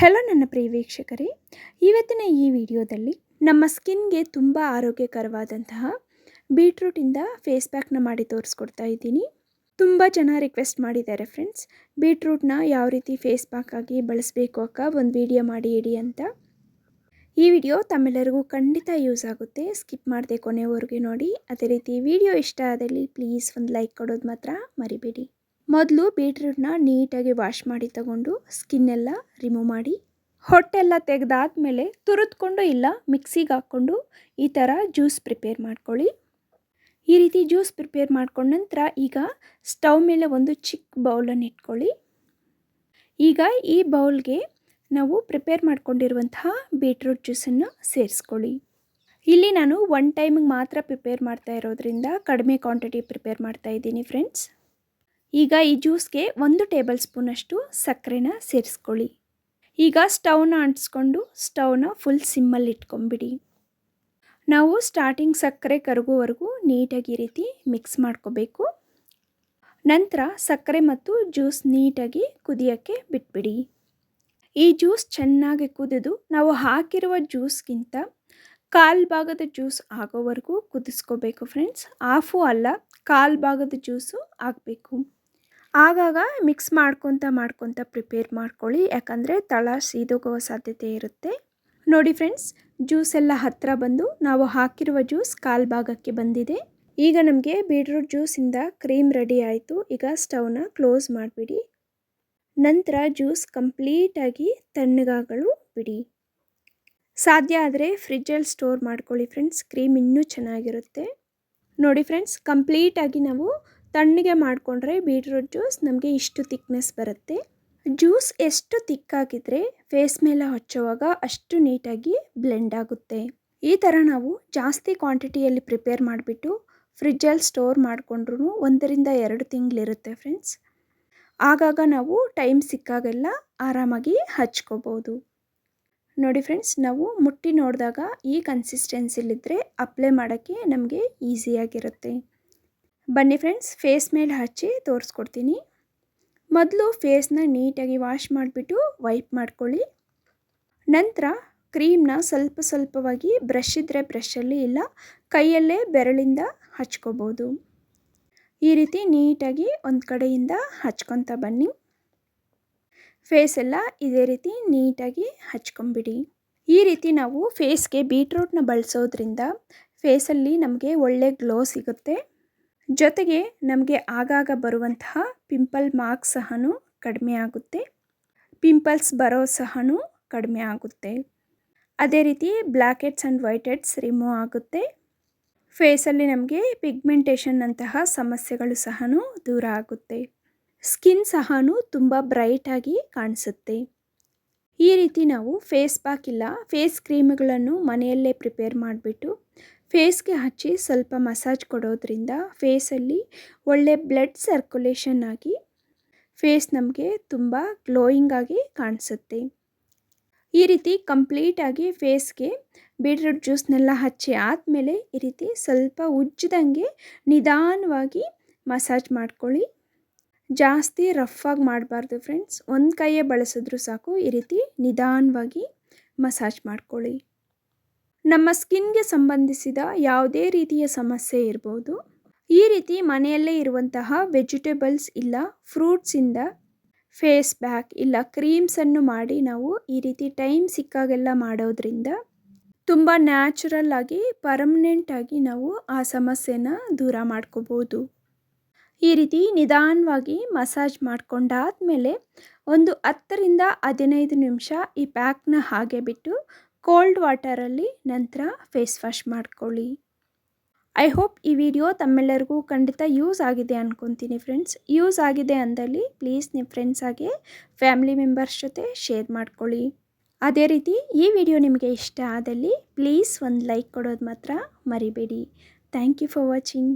Hello ನನ್ನ ಪ್ರಿಯ ವೀಕ್ಷಕರೇ, ಇವತ್ತಿನ ಈ ವಿಡಿಯೋದಲ್ಲಿ ನಮ್ಮ ಸ್ಕಿನ್ಗೆ ತುಂಬ ಆರೋಗ್ಯಕರವಾದಂತಹ ಬೀಟ್ರೂಟಿಂದ ಫೇಸ್ ಪ್ಯಾಕ್ನ ಮಾಡಿ ತೋರಿಸ್ಕೊಡ್ತಾ ಇದ್ದೀನಿ. ತುಂಬ ಜನ ರಿಕ್ವೆಸ್ಟ್ ಮಾಡಿದ್ದಾರೆ ಫ್ರೆಂಡ್ಸ್ ಬೀಟ್ರೂಟ್ನ ಯಾವ ರೀತಿ ಫೇಸ್ ಪ್ಯಾಕ್ ಆಗಿ ಬಳಸಬೇಕು ಅಕ್ಕ? ಒಂದು ವಿಡಿಯೋ ಮಾಡಿ ಇಡಿ ಅಂತ. ಈ ವಿಡಿಯೋ ತಮ್ಮೆಲ್ಲರಿಗೂ ಖಂಡಿತ ಯೂಸ್ ಆಗುತ್ತೆ. ಸ್ಕಿಪ್ ಮಾಡದೆ ಕೊನೆವರೆಗೂ ನೋಡಿ. ಅದೇ ರೀತಿ ವಿಡಿಯೋ ಇಷ್ಟ ಆದಲ್ಲಿ ಪ್ಲೀಸ್ ಒಂದು ಲೈಕ್ ಕೊಡೋದು ಮಾತ್ರ ಮರಿಬೇಡಿ. ಮೊದಲು ಬೀಟ್ರೂಟ್ನ ನೀಟಾಗಿ ವಾಶ್ ಮಾಡಿ ತಗೊಂಡು ಸ್ಕಿನ್ನೆಲ್ಲ ರಿಮೂವ್ ಮಾಡಿ, ಹೊಟ್ಟೆಲ್ಲ ತೆಗೆದಾದ್ಮೇಲೆ ತುರಿದ್ಕೊಂಡು ಇಲ್ಲ ಮಿಕ್ಸಿಗೆ ಹಾಕ್ಕೊಂಡು ಈ ಥರ ಜ್ಯೂಸ್ ಪ್ರಿಪೇರ್ ಮಾಡ್ಕೊಳ್ಳಿ. ಈ ರೀತಿ ಜ್ಯೂಸ್ ಪ್ರಿಪೇರ್ ಮಾಡ್ಕೊಂಡ ನಂತರ ಈಗ ಸ್ಟವ್ ಮೇಲೆ ಒಂದು ಚಿಕ್ಕ ಬೌಲನ್ನು ಇಟ್ಕೊಳ್ಳಿ. ಈಗ ಈ ಬೌಲ್ಗೆ ನಾವು ಪ್ರಿಪೇರ್ ಮಾಡ್ಕೊಂಡಿರುವಂತಹ ಬೀಟ್ರೂಟ್ ಜ್ಯೂಸನ್ನು ಸೇರಿಸ್ಕೊಳ್ಳಿ. ಇಲ್ಲಿ ನಾನು ಒನ್ ಟೈಮಿಗೆ ಮಾತ್ರ ಪ್ರಿಪೇರ್ ಮಾಡ್ತಾ ಇರೋದ್ರಿಂದ ಕಡಿಮೆ ಕ್ವಾಂಟಿಟಿ ಪ್ರಿಪೇರ್ ಮಾಡ್ತಾ ಇದ್ದೀನಿ ಫ್ರೆಂಡ್ಸ್ ಈಗ ಈ ಜ್ಯೂಸ್ಗೆ ಒಂದು ಟೇಬಲ್ ಸ್ಪೂನಷ್ಟು ಸಕ್ಕರೆನ ಸೇರಿಸ್ಕೊಳ್ಳಿ. ಈಗ ಸ್ಟವ್ನ ಅಂಟಿಸ್ಕೊಂಡು ಸ್ಟವ್ನ ಫುಲ್ ಸಿಮ್ಮಲ್ಲಿ ಇಟ್ಕೊಂಬಿಡಿ ನಾವು ಸ್ಟಾರ್ಟಿಂಗ್ ಸಕ್ಕರೆ ಕರಗುವವರೆಗೂ ನೀಟಾಗಿ ಈ ರೀತಿ ಮಿಕ್ಸ್ ಮಾಡ್ಕೋಬೇಕು. ನಂತರ ಸಕ್ಕರೆ ಮತ್ತು ಜ್ಯೂಸ್ ನೀಟಾಗಿ ಕುದಿಯೋಕ್ಕೆ ಬಿಟ್ಬಿಡಿ. ಈ ಜ್ಯೂಸ್ ಚೆನ್ನಾಗಿ ಕುದಿದು ನಾವು ಹಾಕಿರುವ ಜ್ಯೂಸ್ಗಿಂತ ಕಾಲು ಭಾಗದ ಜ್ಯೂಸ್ ಆಗೋವರೆಗೂ ಕುದಿಸ್ಕೋಬೇಕು ಫ್ರೆಂಡ್ಸ್. ಆಫು ಅಲ್ಲ, ಕಾಲು ಭಾಗದ ಜ್ಯೂಸು ಆಗಬೇಕು. ಆಗಾಗ ಮಿಕ್ಸ್ ಮಾಡ್ಕೊತ ಮಾಡ್ಕೊತ ಪ್ರಿಪೇರ್ ಮಾಡ್ಕೊಳ್ಳಿ. ಯಾಕಂದರೆ ತಳ ಸೀದೋಗುವ ಸಾಧ್ಯತೆ ಇರುತ್ತೆ. ನೋಡಿ ಫ್ರೆಂಡ್ಸ್ ಜ್ಯೂಸ್ ಎಲ್ಲ ಹತ್ತಿರ ಬಂದು ನಾವು ಹಾಕಿರುವ ಜ್ಯೂಸ್ ಕಾಲು ಭಾಗಕ್ಕೆ ಬಂದಿದೆ. ಈಗ ನಮಗೆ ಬೀಟ್ರೂಟ್ ಜ್ಯೂಸಿಂದ ಕ್ರೀಮ್ ರೆಡಿ ಆಯಿತು. ಈಗ ಸ್ಟವ್ನ ಕ್ಲೋಸ್ ಮಾಡಿಬಿಡಿ. ನಂತರ ಜ್ಯೂಸ್ ಕಂಪ್ಲೀಟಾಗಿ ತಣ್ಣಗಾಗಲು ಬಿಡಿ. ಸಾಧ್ಯ ಆದರೆ ಫ್ರಿಜ್ಜಲ್ಲಿ ಸ್ಟೋರ್ ಮಾಡ್ಕೊಳ್ಳಿ ಫ್ರೆಂಡ್ಸ್ ಕ್ರೀಮ್ ಇನ್ನೂ ಚೆನ್ನಾಗಿರುತ್ತೆ. ನೋಡಿ ಫ್ರೆಂಡ್ಸ್ ಕಂಪ್ಲೀಟಾಗಿ ನಾವು ತಣ್ಣಗೆ ಮಾಡಿಕೊಂಡ್ರೆ ಬೀಟ್ರೂಟ್ ಜ್ಯೂಸ್ ನಮಗೆ ಇಷ್ಟು ತಿಕ್ನೆಸ್ ಬರುತ್ತೆ. ಜ್ಯೂಸ್ ಎಷ್ಟು ತಿಕ್ಕಾಗಿದ್ರೆ ಫೇಸ್ ಮೇಲೆ ಹಚ್ಚುವಾಗ ಅಷ್ಟು ನೀಟಾಗಿ ಬ್ಲೆಂಡ್ ಆಗುತ್ತೆ. ಈ ಥರ ನಾವು ಜಾಸ್ತಿ ಕ್ವಾಂಟಿಟಿಯಲ್ಲಿ ಪ್ರಿಪೇರ್ ಮಾಡಿಬಿಟ್ಟು ಫ್ರಿಜ್ಜಲ್ಲಿ ಸ್ಟೋರ್ ಮಾಡಿಕೊಂಡ್ರೂ ಒಂದರಿಂದ ಎರಡು ತಿಂಗಳಿರುತ್ತೆ ಫ್ರೆಂಡ್ಸ್ ಆಗಾಗ ನಾವು ಟೈಮ್ ಸಿಕ್ಕಾಗೆಲ್ಲ ಆರಾಮಾಗಿ ಹಚ್ಕೋಬೋದು. ನೋಡಿ ಫ್ರೆಂಡ್ಸ್ ನಾವು ಮುಟ್ಟಿ ನೋಡಿದಾಗ ಈ ಕನ್ಸಿಸ್ಟೆನ್ಸಿಲಿದ್ದರೆ ಅಪ್ಲೈ ಮಾಡೋಕ್ಕೆ ನಮಗೆ ಈಸಿಯಾಗಿರುತ್ತೆ ಬನ್ನಿ ಫ್ರೆಂಡ್ಸ್ ಫೇಸ್ ಮೇಲೆ ಹಚ್ಚಿ ತೋರಿಸ್ಕೊಡ್ತೀನಿ. ಮೊದಲು ಫೇಸ್ನ ನೀಟಾಗಿ ವಾಶ್ ಮಾಡಿಬಿಟ್ಟು ವೈಪ್ ಮಾಡ್ಕೊಳ್ಳಿ. ನಂತರ ಕ್ರೀಮ್ನ ಸ್ವಲ್ಪ ಸ್ವಲ್ಪವಾಗಿ ಬ್ರಷ್ ಇದ್ದರೆ ಬ್ರಷಲ್ಲಿ ಇಲ್ಲ, ಕೈಯಲ್ಲೇ ಬೆರಳಿಂದ ಹಚ್ಕೋಬೋದು. ಈ ರೀತಿ ನೀಟಾಗಿ ಒಂದು ಕಡೆಯಿಂದ ಹಚ್ಕೊತ ಬನ್ನಿ. ಫೇಸ್ ಎಲ್ಲ ಇದೇ ರೀತಿ ನೀಟಾಗಿ ಹಚ್ಕೊಂಬಿಡಿ ಈ ರೀತಿ ನಾವು ಫೇಸ್ಗೆ ಬೀಟ್ರೂಟ್ನ ಬಳಸೋದ್ರಿಂದ ಫೇಸಲ್ಲಿ ನಮಗೆ ಒಳ್ಳೆ ಗ್ಲೋ ಸಿಗುತ್ತೆ. ಜೊತೆಗೆ ನಮಗೆ ಆಗಾಗ ಬರುವಂತಹ ಪಿಂಪಲ್ ಮಾರ್ಕ್ಸ್ ಸಹ ಕಡಿಮೆ ಆಗುತ್ತೆ. ಪಿಂಪಲ್ಸ್ ಬರೋ ಸಹ ಕಡಿಮೆ ಆಗುತ್ತೆ. ಅದೇ ರೀತಿ black heads and white heads remove ಆಗುತ್ತೆ ಫೇಸಲ್ಲಿ ನಮಗೆ ಪಿಗ್ಮೆಂಟೇಷನ್ ಅಂತಹ ಸಮಸ್ಯೆಗಳು ಸಹ ದೂರ ಆಗುತ್ತೆ. ಸ್ಕಿನ್ ಸಹ ತುಂಬ ಬ್ರೈಟಾಗಿ ಕಾಣಿಸುತ್ತೆ. ಈ ರೀತಿ ನಾವು ಫೇಸ್ ಪ್ಯಾಕ್ ಇಲ್ಲ ಫೇಸ್ ಕ್ರೀಮ್ಗಳನ್ನು ಮನೆಯಲ್ಲೇ ಪ್ರಿಪೇರ್ ಮಾಡಿಬಿಟ್ಟು ಫೇಸ್ಗೆ ಹಚ್ಚಿ ಸ್ವಲ್ಪ ಮಸಾಜ್ ಕೊಡೋದ್ರಿಂದ ಫೇಸಲ್ಲಿ ಒಳ್ಳೆ ಬ್ಲಡ್ ಸರ್ಕ್ಯುಲೇಷನ್ ಆಗಿ ಫೇಸ್ ನಮಗೆ ತುಂಬ ಗ್ಲೋಯಿಂಗ್ ಆಗಿ ಕಾಣಿಸುತ್ತೆ. ಈ ರೀತಿ ಕಂಪ್ಲೀಟಾಗಿ ಫೇಸ್ಗೆ ಬೀಟ್ರೂಟ್ ಜ್ಯೂಸ್ನೆಲ್ಲ ಹಚ್ಚಿ ಆದಮೇಲೆ ಈ ರೀತಿ ಸ್ವಲ್ಪ ಉಜ್ಜಿದಂಗೆ ನಿಧಾನವಾಗಿ ಮಸಾಜ್ ಮಾಡ್ಕೊಳ್ಳಿ. ಜಾಸ್ತಿ ರಫಾಗಿ ಮಾಡಬಾರ್ದು ಫ್ರೆಂಡ್ಸ್. ಒಂದು ಕೈಯೇ ಬಳಸಿದ್ರೂ ಸಾಕು ಈ ರೀತಿ ನಿಧಾನವಾಗಿ ಮಸಾಜ್ ಮಾಡ್ಕೊಳ್ಳಿ. ನಮ್ಮ ಸ್ಕಿನ್ಗೆ ಸಂಬಂಧಿಸಿದ ಯಾವುದೇ ರೀತಿಯ ಸಮಸ್ಯೆ ಇರ್ಬೋದು. ಈ ರೀತಿ ಮನೆಯಲ್ಲೇ ಇರುವಂತಹ ವೆಜಿಟೇಬಲ್ಸ್ ಇಲ್ಲ ಫ್ರೂಟ್ಸಿಂದ ಫೇಸ್ ಬ್ಯಾಕ್ ಇಲ್ಲ ಕ್ರೀಮ್ಸನ್ನು ಮಾಡಿ ನಾವು ಈ ರೀತಿ ಟೈಮ್ ಸಿಕ್ಕಾಗೆಲ್ಲ ಮಾಡೋದ್ರಿಂದ ತುಂಬ ನ್ಯಾಚುರಲ್ ಆಗಿ ಪರ್ಮನೆಂಟಾಗಿ ನಾವು ಆ ಸಮಸ್ಯೆನ ದೂರ ಮಾಡ್ಕೋಬೋದು. ಈ ರೀತಿ ನಿಧಾನವಾಗಿ ಮಸಾಜ್ ಮಾಡ್ಕೊಂಡಾದಮೇಲೆ ಒಂದು ಹತ್ತರಿಂದ ಹದಿನೈದು ನಿಮಿಷ ಈ ಪ್ಯಾಕ್ನ ಹಾಗೆ ಬಿಟ್ಟು ಕೋಲ್ಡ್ ವಾಟರಲ್ಲಿ ನಂತರ ಫೇಸ್ ವಾಶ್ ಮಾಡ್ಕೊಳ್ಳಿ. ಐ ಹೋಪ್ ಈ ವಿಡಿಯೋ ತಮ್ಮೆಲ್ಲರಿಗೂ ಖಂಡಿತ ಯೂಸ್ ಆಗಿದೆ ಅಂದ್ಕೊತೀನಿ ಫ್ರೆಂಡ್ಸ್ ಯೂಸ್ ಆಗಿದೆ ಅಂದಲ್ಲಿ ಪ್ಲೀಸ್ ನಿಮ್ಮ ಫ್ರೆಂಡ್ಸ್ ಆಗಿ ಫ್ಯಾಮಿಲಿ ಮೆಂಬರ್ಸ್ ಜೊತೆ ಶೇರ್ ಮಾಡ್ಕೊಳ್ಳಿ. ಅದೇ ರೀತಿ ಈ ವಿಡಿಯೋ ನಿಮಗೆ ಇಷ್ಟ ಆದಲ್ಲಿ ಪ್ಲೀಸ್ ಒಂದು ಲೈಕ್ ಕೊಡೋದು ಮಾತ್ರ ಮರಿಬೇಡಿ. Thank you for watching